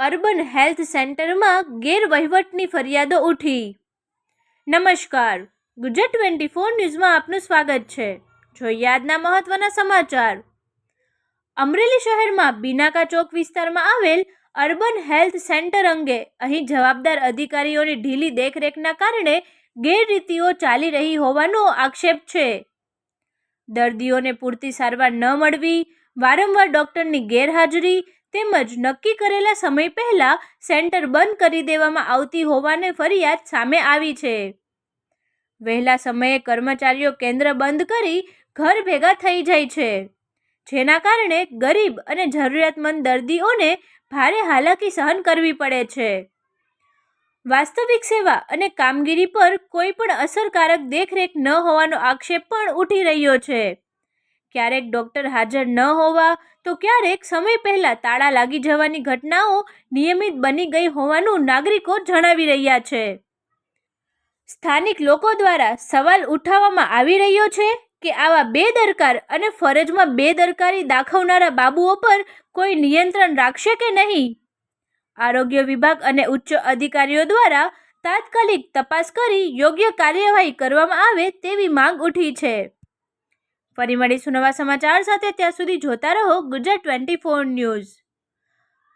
Urban health સેન્ટરમાં ગેરવહીવટની ફરિયાદો ઉઠી. નમસ્કાર, ગુજરાત ટ્વેન્ટી ફોર ન્યૂઝમાં આપનું સ્વાગત છે. જોઈએ આજના મહત્વના સમાચાર. અમરેલી શહેરમાં બિનાકા ચોક વિસ્તારમાં આવેલ અર્બન હેલ્થ સેન્ટર અંગે અહીં જવાબદાર અધિકારીઓની ઢીલી દેખરેખના કારણે ગેરરીતિઓ ચાલી રહી હોવાનો આક્ષેપ છે. દર્દીઓને પૂરતી સારવાર ન મળવી, વારંવાર ડૉક્ટરની ગેરહાજરી તેમજ નક્કી કરેલા સમય પહેલાં સેન્ટર બંધ કરી દેવામાં આવતી હોવાની ફરિયાદ સામે આવી છે. વહેલા સમયે કર્મચારીઓ કેન્દ્ર બંધ કરી ઘર ભેગા થઈ જાય છે, જેના કારણે ગરીબ અને જરૂરિયાતમંદ દર્દીઓને ભારે હાલાકી સહન કરવી પડે છે. વાસ્તવિક સેવા અને કામગીરી પર કોઈ પણ અસરકારક દેખરેખ ન હોવાનો આક્ષેપ પણ ઉઠી રહ્યો છે. ક્યારેક ડૉક્ટર હાજર ન હોવા તો ક્યારેક સમય પહેલાં તાળા લાગી જવાની ઘટનાઓ નિયમિત બની ગઈ હોવાનું નાગરિકો જણાવી રહ્યા છે. સ્થાનિક લોકો દ્વારા સવાલ ઉઠાવવામાં આવી રહ્યો છે કે આવા બેદરકાર અને ફરજમાં બેદરકારી દાખવનારા બાબુઓ પર કોઈ નિયંત્રણ રાખશે કે નહીં? આરોગ્ય વિભાગ અને ઉચ્ચ અધિકારીઓ દ્વારા તાત્કાલિક તપાસ કરી યોગ્ય કાર્યવાહી કરવામાં આવે તેવી માંગ ઉઠી છે. ફરી મળીશું નવા સમાચાર સાથે. ત્યાં સુધી જોતા રહો ગુજરાત ટ્વેન્ટી ફોર ન્યૂઝ.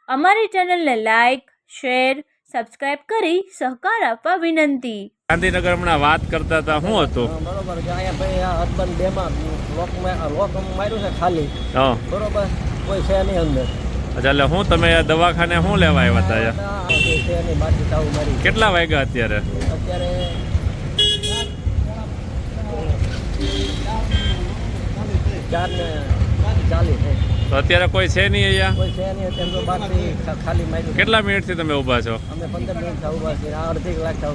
અમારી ચેનલને લાઇક શેર સબસ્ક્રાઇબ કરી સહકાર આપવા વિનંતી. ગાંધીનગર હમણાં વાત કરતા હતા. શું હતું? બરોબર કે અહીંયા ભાઈ આ અર્બન ડેમાં લોક મા- લોક માર્યું છે ખાલી. હા. બરોબર? કોઈ છે નહીં અંદર. અચ્છા એટલે હું તમે દવાખાને શું લેવા આવ્યા હતા કેટલા વાગ્યા અત્યારે? અત્યારે ચાર ને ચાલીસ તો અત્યારે કોઈ છે નહીં અહીંયા? કોઈ છે નહીં અત્યારે તો બાકી ખાલી માહિતી કેટલા મિનિટથી તમે ઊભા છો? અમે પંદર મિનિટ ઊભા છીએ આ અડધી કલાક થવા